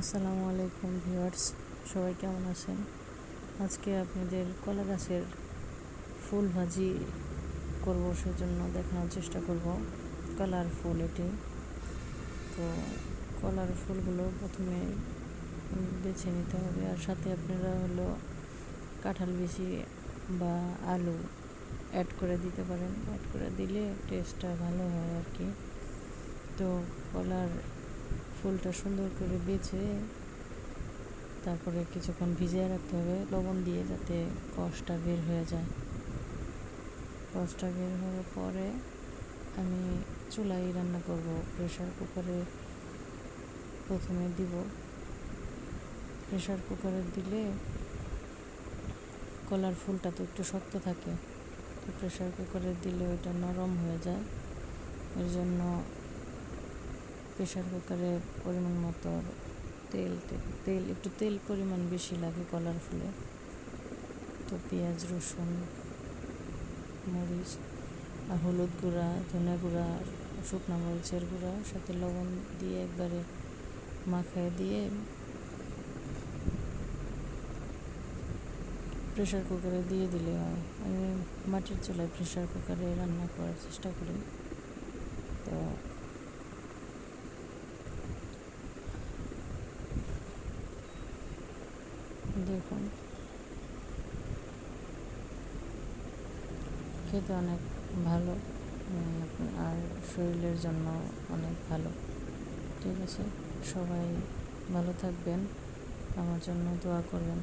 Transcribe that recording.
আসসালামু আলাইকুম ভিউয়ার্স, সবাই কেমন আছেন? আজকে আপনাদের কলা গাছের ফুল ভাজি করব, সেজন্য দেখানোর চেষ্টা করব কলার ফুল এটি। তো কলার ফুলগুলো প্রথমে বেছে নিতে হবে, আর সাথে আপনারা হলো কাঁঠাল বেশি বা আলু অ্যাড করে দিতে পারেন। অ্যাড করে দিলে টেস্টটা ভালো হয় আর কি। তো কলার ফুলটা সুন্দর করে বেছে, তারপরে কিছুক্ষণ ভিজিয়ে রাখতে হবে, লবণ দিয়ে যাতে কষটা বের হয়ে যায়। কষটা বের হওয়ার পরে আমি চুলাই রান্না করব প্রেশার কুকারে প্রথমে দিব। প্রেশার কুকারে দিলে কলার ফুলটা তো একটু শক্ত থাকে, তো প্রেশার কুকারে দিলে ওইটা নরম হয়ে যায়। এর জন্য প্রেশার কুকারে পরিমাণ মতো তেল তেল, একটু তেল পরিমাণ বেশি লাগে কলার ফুলে। তো পেঁয়াজ, রসুন, মরিচ আর হলুদ গুঁড়া, ধনে গুঁড়া শুকনো মরিচের গুঁড়া সাথে লবণ দিয়ে একবারে মাখায় দিয়ে প্রেশার কুকারে দিয়ে দিলে হয়। আমি মাটির চুলায় প্রেশার কুকারে রান্না করার চেষ্টা করি। তো দেখুন। খেতে অনেক ভালো আর শরীরের জন্য অনেক ভালো। ঠিক আছে? সবাই ভালো থাকবেন। আমার জন্য দোয়া করবেন।